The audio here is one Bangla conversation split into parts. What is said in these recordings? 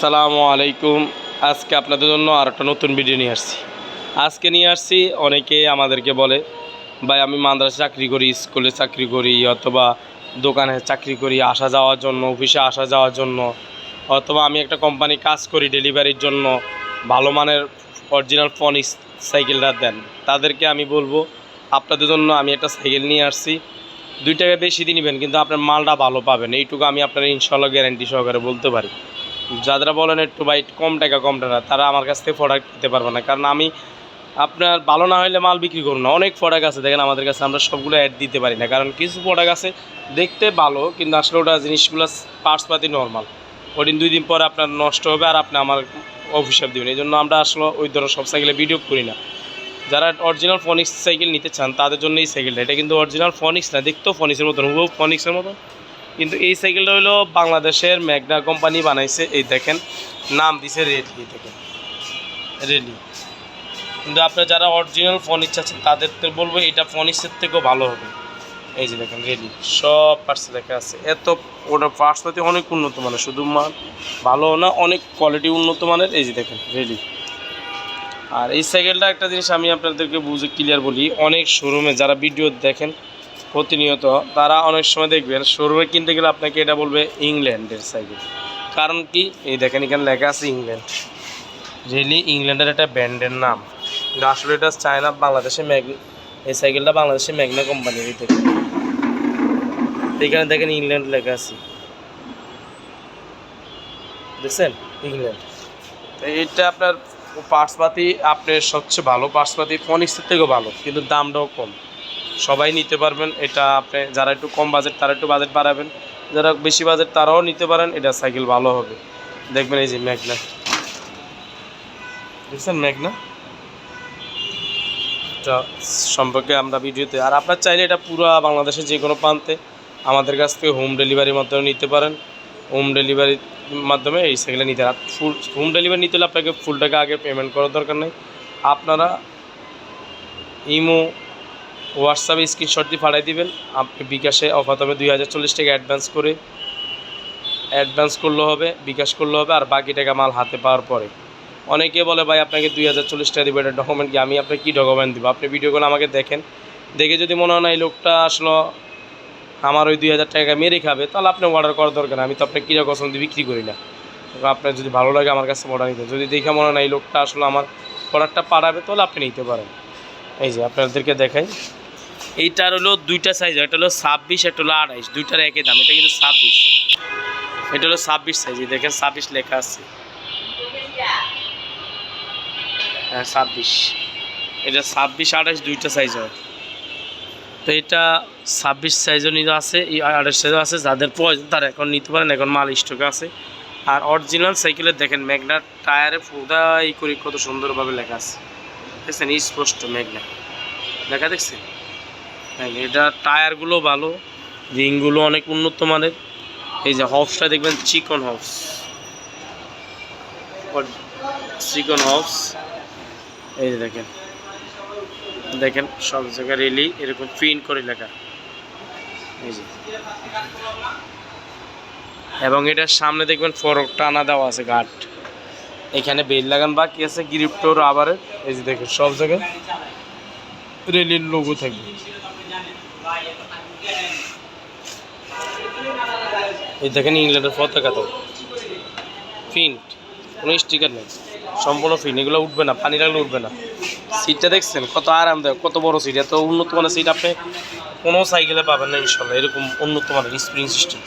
আসসালামু আলাইকুম। আজকে আপনাদের জন্য আর একটা নতুন ভিডিও নিয়ে আসছি। আজকে নিয়ে আসছি, অনেকে আমাদেরকে বলে, ভাই, আমি মাদ্রাসা চাকরি করি, স্কুলে চাকরি করি, অথবা দোকানে চাকরি করি, আসা যাওয়ার জন্য অফিসে আসা যাওয়ার জন্য, অথবা আমি একটা কোম্পানি কাজ করি ডেলিভারির জন্য, ভালো মানের অরিজিনাল ফোন সাইকেলটা দেন। তাদেরকে আমি বলব, আপনাদের জন্য আমি একটা সাইকেল নিয়ে আসছি। দুই টাকা বেশি দিয়ে নেবেন, কিন্তু আপনার মালটা ভালো পাবেন। এইটুকু আমি আপনার ইনশাল্লাহ গ্যারান্টি সহকারে বলতে পারি। যারা বলেন একটু ভাই, কম টাকা কম টাকা, তারা আমার কাছ থেকে প্রোডাক্ট নিতে পারবে না। কারণ আমি আপনার ভালো না হলে মাল বিক্রি করুন না। অনেক প্রোডাক্ট আছে, দেখেন আমাদের কাছে আমরা সবগুলো অ্যাড দিতে পারি না। কারণ কিছু প্রোডাক্ট আছে দেখতে ভালো, কিন্তু আসলে ওটা জিনিসগুলো পার্টসপাতি নর্মাল ওদিন দুই দিন পরে আপনার নষ্ট হবে আর আপনি আমার অফিসে দেবেন। এই জন্য আমরা আসলে ওই ধরনের সব সাইকেলে ভিডিও করি না। যারা অরিজিনাল ফনিক্স সাইকেল নিতে চান, তাদের জন্য এই সাইকেলটা এটা কিন্তু অরিজিনাল ফনিক্স না, দেখতেও ফনিক্সের মতন, হুবহু ফনিক্সের মতন। কিন্তু এই সাইকেলটা হলো বাংলাদেশের ম্যাগনা কোম্পানি বানাইছে, এই দেখেন, নাম দিছে রেডলি দেখেন। রেডলি কিন্তু আপনার যারা অরিজিনাল ফনিক্স আছে তাদের তো বলব এটা ফনিক্সের থেকেও ভালো হবে। এই যে দেখেন রেডি সব পার্টস লেখা আছে। এত ওটা পার্টস পাতি অনেক উন্নত মানের, শুধু মান ভালো না, অনেক কোয়ালিটি উন্নত মানের। এই যে দেখেন রেডি আর এই সাইকেলটা একটা জিনিস আমি আপনাদেরকে বুঝে ক্লিয়ার বলি, অনেক শোরুমে যারা ভিডিও দেখেন প্রতিনিয়ত তারা অনেক সময় দেখবেন, শোরুমে কিনতে গেলে আপনাকে এটা বলবে ইংল্যান্ডের সাইকেল কারণ কি? এই দেখেন এখানে লেখা আছে ইংল্যান্ড। রিয়েলি ইংল্যান্ডের একটা ব্র্যান্ডের নাম। আসলে এটা চায়না বাংলাদেশে ম্যাগ এই সাইকেলটা বাংলাদেশে ম্যাগনা কোম্পানির দেখেন এখানে দেখেন ইংল্যান্ড লেখা আছে। দেখছেন? ইংল্যান্ড। তো এইটা আপনার পার্টসপাতি আপনার সবচেয়ে ভালো পার্টসপাতি ফোনিক্সের থেকেও ভালো, কিন্তু দামটাও কম। সবাই নিতে পারবেন। এটা আপনি যারা একটু কম বাজেট তারা একটু বাজেট বাড়াবেন। যারা বেশি বাজেট তারাও নিতে পারেন। এটা সাইকেল ভালো হবে। দেখবেন এই যে ম্যাগনা দেখছেন ম্যাগনা এটা সম্পর্কে আমরা ভিডিওতে আর আপনার চাইলে এটা পুরো বাংলাদেশের যে কোনো প্রান্তে আমাদের কাছ থেকে হোম ডেলিভারির মাধ্যমে নিতে পারেন। হোম ডেলিভারির মাধ্যমে এই সাইকেলে নিতে আর ফুল হোম ডেলিভারি নিতে হলে আপনাকে ফুল টাকা আগে পেমেন্ট করার দরকার নেই। আপনারা ইমো হোয়াটসঅ্যাপে স্ক্রিনশট দিয়ে পাঠিয়ে দিবেন। আপনি বিকাশে হবে দুই হাজার চল্লিশ টাকা অ্যাডভান্স করে। অ্যাডভান্স করলে হবে, বিকাশ করলে হবে, আর বাকি টাকা মাল হাতে পাওয়ার পরে। অনেকে বলে, ভাই, আপনাকে দুই হাজার চল্লিশ টাকা দেবো, এটা ডকুমেন্ট কি? আমি আপনাকে কী ডকুমেন্ট দেবো? আপনি ভিডিওগুলো আমাকে দেখেন। দেখে যদি মনে হয় না, এই লোকটা আসলো, আমার ওই দুই হাজার টাকা মেরে খাবে, তাহলে আপনি অর্ডার করার দরকার। আমি তো আপনাকে কিরা কসম দিয়ে বিক্রি করি না? আপনার যদি ভালো লাগে, আমার কাছে অর্ডার নিতে। যদি দেখে মনে হয় না, এই লোকটা আসলে, আমার প্রোডাক্টটা পাঠাবে, তাহলে আপনি নিতে পারেন। এই যে, আপনাদেরকে দেখাই। এইটার হলো দুইটা সাইজ একটা হলো ছাব্বিশ, একটা হলো আড়াইশ। দুইটার একই দাম, এটা কিন্তু ছাব্বিশ। এটা হলো ছাব্বিশ সাইজ দেখেন ছাব্বিশ লেখা আছে। হ্যাঁ ছাব্বিশ। এটা ছাব্বিশ আঠাশ দুইটা সাইজ হয়। তো এটা ছাব্বিশ সাইজও নিতে আছে আঠাশ সাইজও আছে, যাদের প্রয়োজন তারা এখন নিতে পারেন, এখন মাল স্টকে আছে। আর অরিজিনাল সাইকেলে দেখেন ম্যাগনার টায়ারে ফুদাই করে কত সুন্দরভাবে লেখা আছে। দেখছেন স্পষ্ট ম্যাগনা লেখা দেখছেন? এটা টায়ারগুলো ভালো রিংগুলো অনেক উন্নত মানের। এই যে হবসটা দেখবেন, চিকন হবস চিকন হবস এই যে দেখেন। দেখেন, সব জায়গায় রেলি এরকম প্রিন্ট করে লেখা। এই যে। এবং এটার সামনে দেখবেন, ফরক টানা দেওয়া আছে গার্ড এখানে বেল লাগান বাকি আছে গ্রিপ্টোর আবারের এই যে দেখেন, সব জায়গায় রেলির লোগো থাকবে। এই দেখেন ইংল্যান্ডের পতাকা তো। প্রিন্ট কোনো স্টিকার নেই। সম্পূর্ণ ফিন, এগুলো উঠবে না, পানি লাগলে উঠবে না। সিটটা দেখছেন? কত আরামদায়ক, কত বড় সিট এত উন্নত মানের সিট আপনি কোনো সাইকেলে পাবেন না ইনশাল্লাহ এরকম উন্নত মানের স্প্রিং সিস্টেম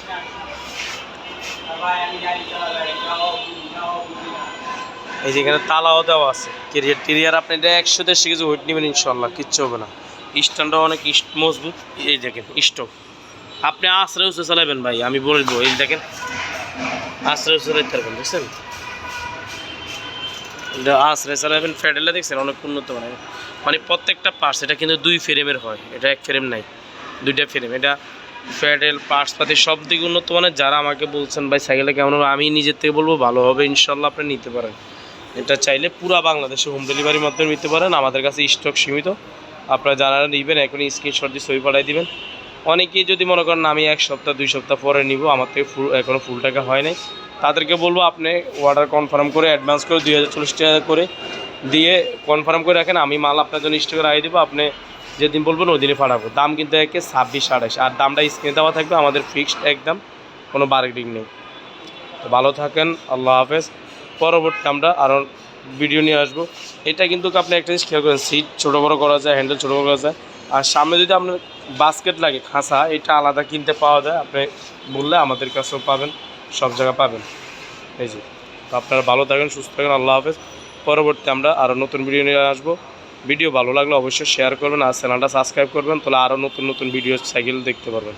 এই যে এখানে তালাও দেওয়া আছে। কেরিয়ার টেরিয়ার আপনি এটা একশো, দেড়শো কিছু ওয়েট নেবেন ইনশাল্লাহ কিচ্ছু হবে না। স্ট্যান্ডও অনেক মজবুত। এই দেখেন স্টক আপনি আশ্রয় উঠে চালাবেন ভাই, আমি বলব, এই দেখেন, আশ্রয় উঠে চালাতে পারবেন, বুঝছেন? আশ্রয় চালাবেন ফ্যাডেলে দেখছেন, অনেক উন্নত মানের। মানে প্রত্যেকটা পার্টস এটা কিন্তু দুই ফ্রেমের হয়, এটা এক ফ্রেম নাই, দুইটা ফ্রেম এটা ফ্যাডেল পার্টস পাতি সব দিকে উন্নত মানের। যারা আমাকে বলছেন, ভাই, সাইকেলটা কেমন হবে? আমি নিজের থেকে বলব, ভালো হবে ইনশাল্লাহ আপনি নিতে পারেন। এটা চাইলে পুরো বাংলাদেশে হোম ডেলিভারির মাধ্যমে নিতে পারেন। আমাদের কাছে স্টক সীমিত। আপনারা যারা নেবেন, এখনই স্ক্রিনশট দিয়ে ছবি পাঠাই দিবেন। অনেকেই যদি মনে করেন আমি এক সপ্তাহ, দুই সপ্তাহ পরে নিব, আমার থেকে ফুল এখনও ফুল টাকা হয় নাই। তাদেরকে বলব, আপনি অর্ডার কনফার্ম করে অ্যাডভান্স করে দুই হাজার চল্লিশ টাকা করে দিয়ে কনফার্ম করে রাখেন, আমি মাল আপনার জন্য স্টকে রাখিয়ে দেবো, আপনি যেদিন বলবেন ওই দিনই পাঠাবো। দাম কিন্তু একে ছাব্বিশ, আঠাশ, আর দামটা স্ক্রিনে দেওয়া থাকবে, আমাদের ফিক্সড একদম, কোনো বার্গেনিং নেই। তো ভালো থাকেন, আল্লাহ হাফেজ। পরবর্তী আমরা আরও ভিডিও নিয়ে আসব। এটা কিন্তু আপনি একটা জিনিস খেয়াল করেন সিট ছোটো বড়ো করা যায় হ্যান্ডেল ছোটো বড়ো করা যায়। আর সামনে যদি আপনার বাস্কেট লাগে, খাঁচা, এটা আলাদা কিনতে পাওয়া যায়। আপনি বললে আমাদের কাছেও পাবেন, সব জায়গায় পাবেন। এই যে, তো আপনারা ভালো থাকেন, সুস্থ থাকেন, আল্লাহ হাফেজ। পরবর্তী আমরা আরও নতুন ভিডিও নিয়ে আসব। ভিডিও ভালো লাগলে অবশ্যই শেয়ার করবেন আর চ্যানেলটা সাবস্ক্রাইব করবেন, তাহলে আরও নতুন নতুন ভিডিও সাইকেল দেখতে পারবেন।